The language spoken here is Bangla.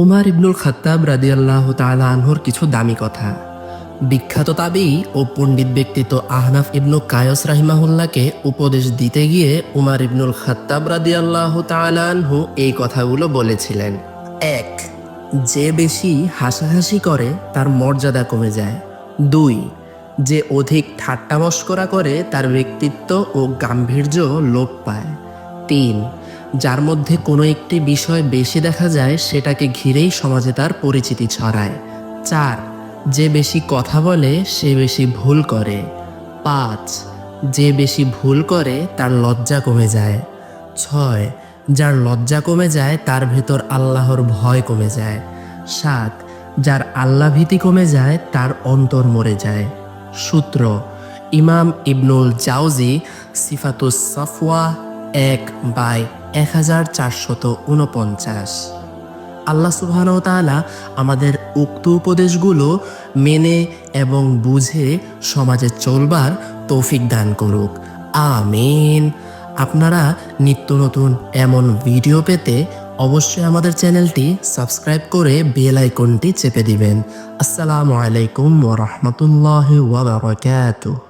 উমার ইবনুল খাত্তাব রাদিয়াল্লাহ তাআলা আনহুর কিছু দামি কথা। বিখ্যাত তাবি ও পণ্ডিত ব্যক্তিত্ব আহনাফ ইবনু কায়স রাহিমাহুল্লাহকে উপদেশ দিতে গিয়ে উমার ইবনুল খাত্তাব রাদিয়াল্লাহ তাআলা আনহু এই কথাগুলো বলেছিলেন। এক, যে বেশি হাসাহাসি করে, তার মর্যাদা কমে যায়। দুই, যে অধিক ঠাট্টা মস্করা করে, তার ব্যক্তিত্ব ও গাম্ভীর্য লোপ পায়। তিন যার মধ্যে কোনো একটি বিষয় বেশি দেখা যায় সেটাকে ঘিরেই সমাজে তার পরিচিতি ছড়ায়। চার, যে বেশি কথা বলে সে বেশি ভুল করে। পাঁচ, যে বেশি ভুল করে তার লজ্জা কমে যায়। ছয়, যার লজ্জা কমে যায় তার ভেতর আল্লাহর ভয় কমে যায়। সাত, যার আল্লাহ ভীতি কমে যায় তার অন্তর মরে যায়। সূত্র, ইমাম ইবনুল জাউজি সিফাতুস সাফওয়া এক বাই এক হাজার চারশত উনপঞ্চাশ আল্লাহ তাআলা আমাদের উক্ত উপদেশগুলো মেনে এবং বুঝে সমাজে চলবার তৌফিক দান করুক। আমিন। আপনারা নিত্য নতুন এমন ভিডিও পেতে অবশ্যই আমাদের চ্যানেলটি সাবস্ক্রাইব করে বেল আইকনটি চেপে দিবেন। আসসালামু আলাইকুম ওয়া রাহমাতুল্লাহি ওয়া বারাকাতুহু।